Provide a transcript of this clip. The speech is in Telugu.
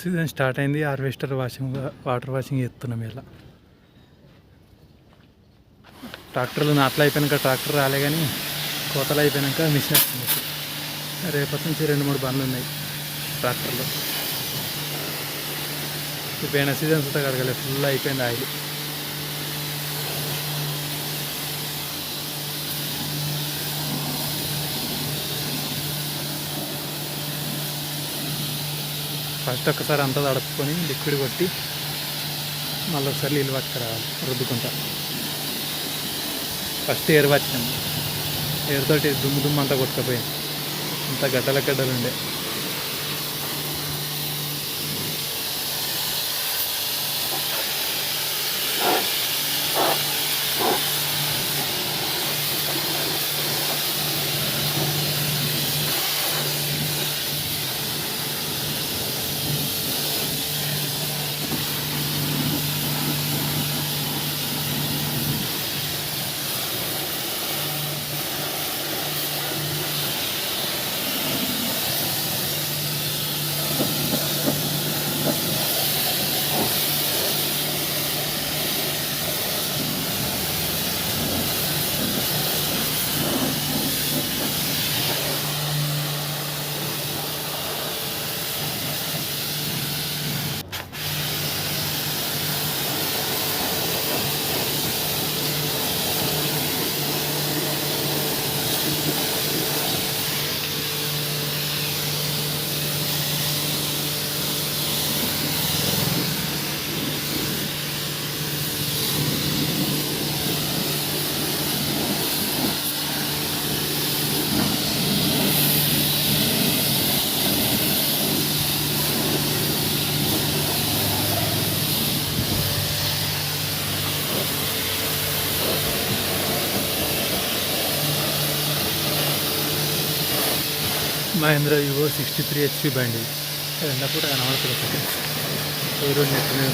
సీజన్ స్టార్ట్ అయింది హార్వెస్టర్ వాషింగ్ వాటర్ వాషింగ్ చేస్తున్నాం ఇలా. ట్రాక్టర్లు నాట్లు అయిపోయాక ట్రాక్టర్ రాలే కానీ కోతలు అయిపోయాక మిషన్ వస్తుంది. రేపటి నుంచి రెండు మూడు బండ్లు ఉన్నాయి ట్రాక్టర్లు. ఇప్పుడు పోయిన సీజన్ అంతా కడగలేదు ఫుల్ అయిపోయింది ఆయిల్. ఫస్ట్ ఒక్కసారి అంతా తడుపుకొని లిక్విడ్ కొట్టి మళ్ళీ ఒకసారి నీళ్ళు పట్టుకురావాలి రుద్దుకుంటా. ఫస్ట్ ఎయిర్ పట్టాను. ఎయిర్తోటి దుమ్ము దుమ్ము అంతా కొట్టుకుపోయింది అంత గడ్డల గడ్డలు ఉండే. Mahindra Yuvo sixty three HP బండి. ఎండపూట కనబడుతుంది ఒకటి ఎవరు నెట్ మీద